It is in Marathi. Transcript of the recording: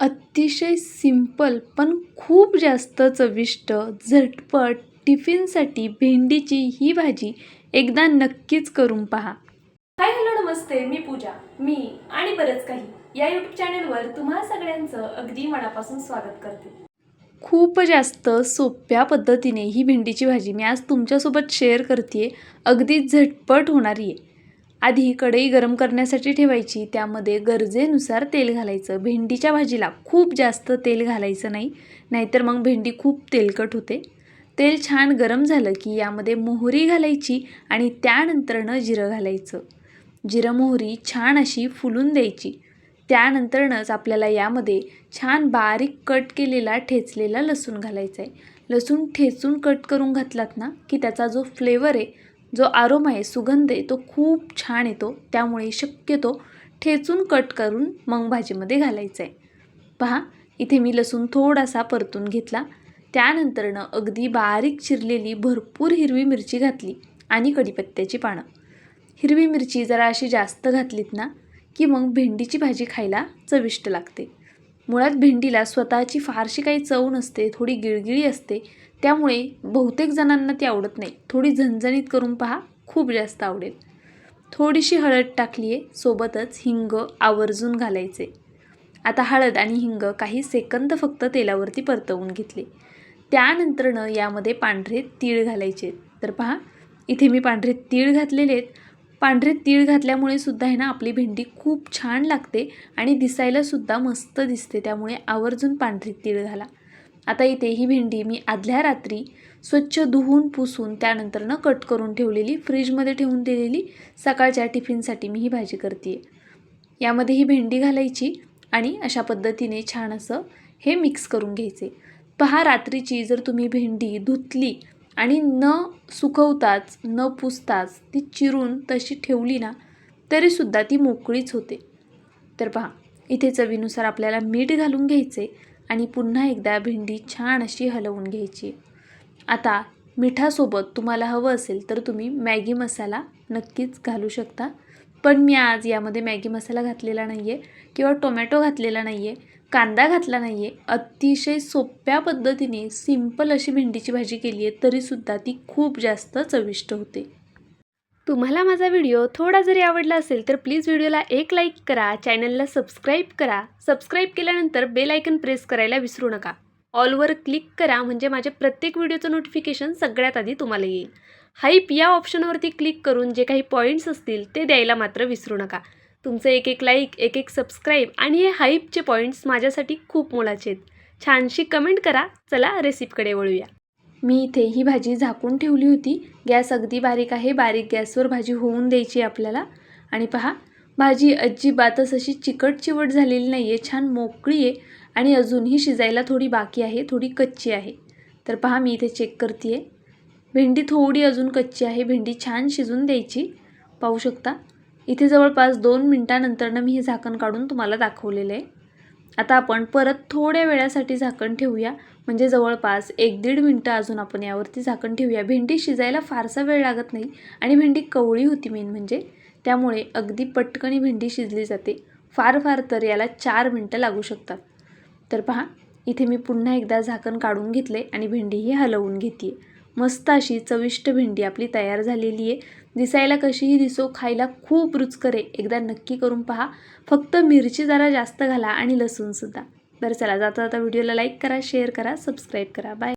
अतिशय सिंपल पण खूप जास्त चविष्ट झटपट टिफिनसाठी भेंडीची ही भाजी एकदा नक्कीच करून पहा. हाय हॅलो नमस्ते मी पूजा मी आणि बरंच काही या यूट्यूब चॅनलवर तुम्हा सगळ्यांचं अगदी मनापासून स्वागत करते. खूप जास्त सोप्या पद्धतीने ही भेंडीची भाजी मी आज तुमच्यासोबत शेअर करते अगदी झटपट होणारी आहे आधी कढई गरम करण्यासाठी ठेवायची. त्यामध्ये गरजेनुसार तेल घालायचं. भेंडीच्या भाजीला खूप जास्त तेल घालायचं नाही नाहीतर मग भेंडी खूप तेलकट होते. तेल छान गरम झालं की यामध्ये मोहरी घालायची आणि त्यानंतरनं जिरं घालायचं. जिरं मोहरी छान अशी फुलून द्यायची. त्यानंतरनंच आपल्याला यामध्ये छान बारीक कट केलेला ठेचलेला लसूण घालायचा आहे लसूण ठेचून कट करून घातलात ना की त्याचा जो फ्लेवर आहे जो आरोम आहे सुगंध आहे तो खूप छान येतो. त्यामुळे शक्यतो ठेचून कट करून मग भाजीमध्ये घालायचं आहे. पहा इथे मी लसूण थोडासा परतून घेतला. त्यानंतरनं अगदी बारीक चिरलेली भरपूर हिरवी मिरची घातली आणि कढीपत्त्याची पानं. हिरवी मिरची जरा अशी जास्त घातलीत ना की मग भेंडीची भाजी खायला चविष्ट लागते. मुळात भेंडीला स्वतःची फारशी काही चव नसते थोडी गिळगिळी असते. त्यामुळे बहुतेक जणांना ती आवडत नाही. थोडी झणझणीत करून पहा खूप जास्त आवडेल. थोडीशी हळद टाकली आहे सोबतच हिंग आवर्जून घालायचे. आता हळद आणि हिंग काही सेकंद फक्त तेलावरती परतवून घेतले. त्यानंतरनं यामध्ये पांढरे तीळ घालायचे. तर पहा इथे मी पांढरे तीळ घातलेले आहेत पांढरे तीळ घातल्यामुळे सुद्धा आहे ना आपली भेंडी खूप छान लागते आणि दिसायलासुद्धा मस्त दिसते. त्यामुळे आवर्जून पांढरे तीळ घाला. आता इथे ही भेंडी मी आदल्या रात्री स्वच्छ धुवून पुसून त्यानंतरनं कट करून ठेवलेली फ्रीजमध्ये ठेवून दिलेली सकाळच्या टिफिनसाठी मी ही भाजी करते यामध्ये ही भेंडी घालायची आणि अशा पद्धतीने छान असं हे मिक्स करून घ्यायचे. पहा रात्रीची जर तुम्ही भेंडी धुतली आणि न सुकवताच न पुसताच ती चिरून तशी ठेवली ना तरीसुद्धा ती मोकळीच होते. तर पहा इथे चवीनुसार आपल्याला मीठ घालून घ्यायचे आणि पुन्हा एकदा भेंडी छान अशी हलवून घ्यायची. आता मिठासोबत तुम्हाला हवं असेल तर तुम्ही मॅगी मसाला नक्कीच घालू शकता. पण मी आज यामध्ये मॅगी मसाला घातलेला नाही आहे किंवा टोमॅटो घातलेला नाही आहे कांदा घातला नाही आहे अतिशय सोप्या पद्धतीने सिंपल अशी भेंडीची भाजी केली आहे तरीसुद्धा ती खूप जास्त चविष्ट होते. तुम्हाला माझा व्हिडिओ थोडा जरी आवडला असेल तर प्लीज व्हिडिओला एक लाईक करा चॅनलला सबस्क्राईब करा. सबस्क्राईब केल्यानंतर बेल आयकन प्रेस करायला विसरू नका. ऑलवर क्लिक करा म्हणजे माझ्या प्रत्येक व्हिडिओचं नोटिफिकेशन सगळ्यात आधी तुम्हाला येईल. हाईप या ऑप्शनवरती क्लिक करून जे काही पॉईंट्स असतील ते द्यायला मात्र विसरू नका. तुमचं एक एक लाईक एक एक सबस्क्राईब आणि हे हाईपचे पॉईंट्स माझ्यासाठी खूप मोलाचे आहेत. छानशी कमेंट करा. चला रेसिपीकडे वळूया. मी इथे ही भाजी झाकून ठेवली होती. गॅस अगदी बारीक आहे. बारीक गॅसवर भाजी होऊन द्यायची आपल्याला. आणि पहा भाजी अजिबातच अशी चिकट चिवट झालेली नाही आहे छान मोकळी आहे आणि अजूनही शिजायला थोडी बाकी आहे थोडी कच्ची आहे. तर पहा मी इथे चेक करते आहे भेंडी थोडी अजून कच्ची आहे भेंडी छान शिजून द्यायची. पाहू शकता. इथे जवळपास दोन मिनटानंतरनं मी हे झाकण काढून तुम्हाला दाखवलेलं आहे. आता आपण परत थोड्या वेळासाठी झाकण ठेवूया. म्हणजे जवळपास एक दीड मिनटं अजून आपण यावरती झाकण ठेवूया. भेंडी शिजायला फारसा वेळ लागत नाही आणि भेंडी कवळी होती मेन म्हणजे. त्यामुळे अगदी पटकनी भेंडी शिजली जाते. फार फार तर याला चार मिनटं लागू शकतात. तर पहा इथे मी पुन्हा एकदा झाकण काढून घेतले आणि भेंडी ही हलवून घेते मस्त अशी चविष्ट भेंडी आपली तयार झालेली आहे. दिसायला कशीही दिसो खायला खूप रुचकर आहे. एकदा नक्की करून पहा. फक्त मिरची जरा जास्त घाला आणि लसूणसुद्धा बरं चला जाता जाता व्हिडिओला लाईक करा शेअर करा सबस्क्राईब करा. बाय